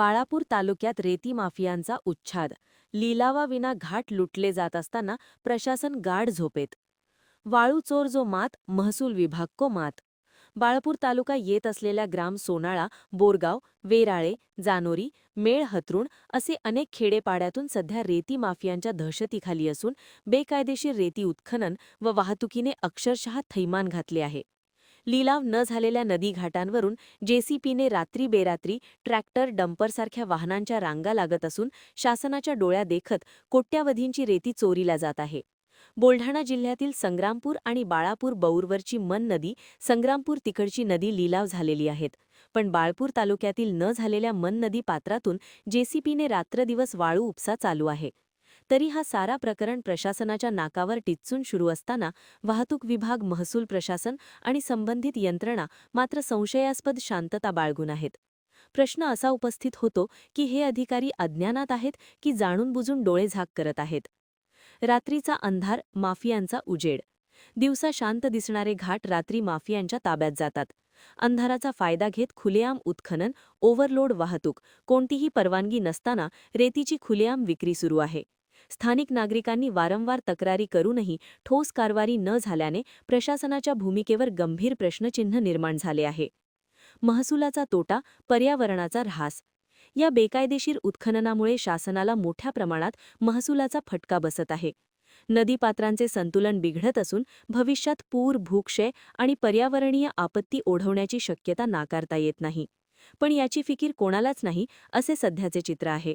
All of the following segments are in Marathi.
बाळापूर तालुक्यात रेती माफियांचा उच्छाद. लिलावाविना घाट लुटले जात असताना प्रशासन गाढ झोपेत. वाळू चोर जो मात महसूल विभाग को मात. बाळापूर तालुका येत असलेल्या ग्राम सोनाळा बोरगाव वेराळे जानोरी मेळ हतरुण असे अनेक खेडेपाड्यातून सध्या रेती माफियांच्या दहशतीखाली असून बेकायदेशीर रेती उत्खनन व वाहतुकीने अक्षरशः थैमान घातले आहे. लिलाव न झालेल्या नदी घाटांवरून जेसीपीने रात्री बेरात्री ट्रॅक्टर डंपरसारख्या वाहनांच्या रांगा लागत असून शासनाच्या डोळ्या देखत कोट्यावधींची रेती चोरीला जात आहे. बुलढाणा जिल्ह्यातील संग्रामपूर आणि बाळापूर बौरवरची मन नदी संग्रामपूर तिकडची नदी लिलाव झालेली आहेत. पण बाळपूर तालुक्यातील न झालेल्या मन नदी पात्रातून जेसीपीने रात्रदिवस वाळू उपसा चालू आहे. तरी हा सारा प्रकरण प्रशासनाच्या नाकावर टिचून सुरू असताना वाहतूक विभाग महसूल प्रशासन आणि संबंधित यंत्रणा मात्र संशयास्पद शांतता बाळगून आहेत. प्रश्न असा उपस्थित होतो की हे अधिकारी अज्ञानात आहेत की जाणून बुजून डोळे झाक करत आहेत? रात्रीचा अंधार माफियांचा उजेड. दिवसा शांत दिसणारे घाट रात्री माफियांच्या ताब्यात जातात. अंधाराचा फायदा घेत खुलेआम उत्खनन ओव्हरलोड वाहतूक कोणतीही परवानगी नसताना रेतीची खुलेआम विक्री सुरू आहे. स्थानिक नागरिकांनी वारंवार तक्रारी करूनही ठोस कारवाई न झाल्याने प्रशासनाच्या भूमिकेवर गंभीर प्रश्नचिन्ह निर्माण झाले आहे. महसुलाचा तोटा पर्यावरणाचा ऱ्हास. या बेकायदेशीर उत्खननामुळे शासनाला मोठ्या प्रमाणात महसुलाचा फटका बसत आहे. नदीपात्रांचे संतुलन बिघडत असून भविष्यात पूर भूक्षय आणि पर्यावरणीय आपत्ती ओढवण्याची शक्यता नाकारता येत नाही. पण याची फिकीर कोणालाच नाही असे सध्याचे चित्र आहे.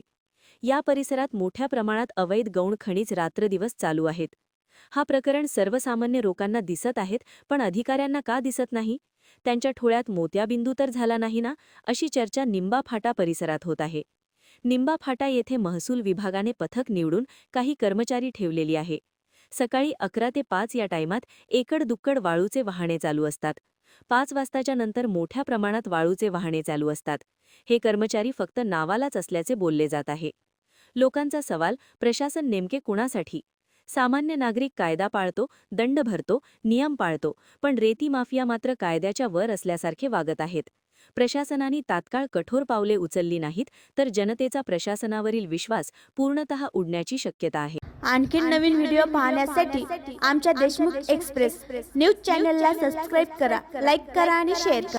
या परिसरात मोठ्या प्रमाणात अवैध गौण खनिज रात्रदिवस चालू आहेत. हा प्रकरण सर्वसामान्य लोकांना दिसत आहेत पण अधिकाऱ्यांना का दिसत नाही? त्यांच्या ठोळ्यात मोत्याबिंदू तर झाला नाही ना? अशी चर्चा निंबा फाटा परिसरात होत आहे. निंबा फाटा येथे महसूल विभागाने पथक निवडून काही कर्मचारी ठेवलेली आहे. सकाळी अकरा ते पाच या टायमात एकड दुक्कड वाळूचे वाहने चालू असतात. पाच वाजताच्या नंतर मोठ्या प्रमाणात वाळूचे वाहने चालू असतात. हे कर्मचारी फक्त नावालाच असल्याचे बोलले जात आहे. लोकांचा सवाल प्रशासन नेमके कुणासाठी? सामान्य नागरिक कायदा पाळतो दंड भरतो नियम पाळतो पण रेती माफिया मात्र कायद्याच्या वर असल्यासारखे वागत आहेत. प्रशासनाने तात्काळ कठोर पावले उचलली नाहीत तर जनतेचा प्रशासनावरील विश्वास पूर्णतः उडण्याची शक्यता आहे. आणखीन नवीन व्हिडिओ पाहण्यासाठी आमच्या देशमुख एक्सप्रेस न्यूज चॅनलला सबस्क्राईब करा लाईक करा आणि शेअर करा.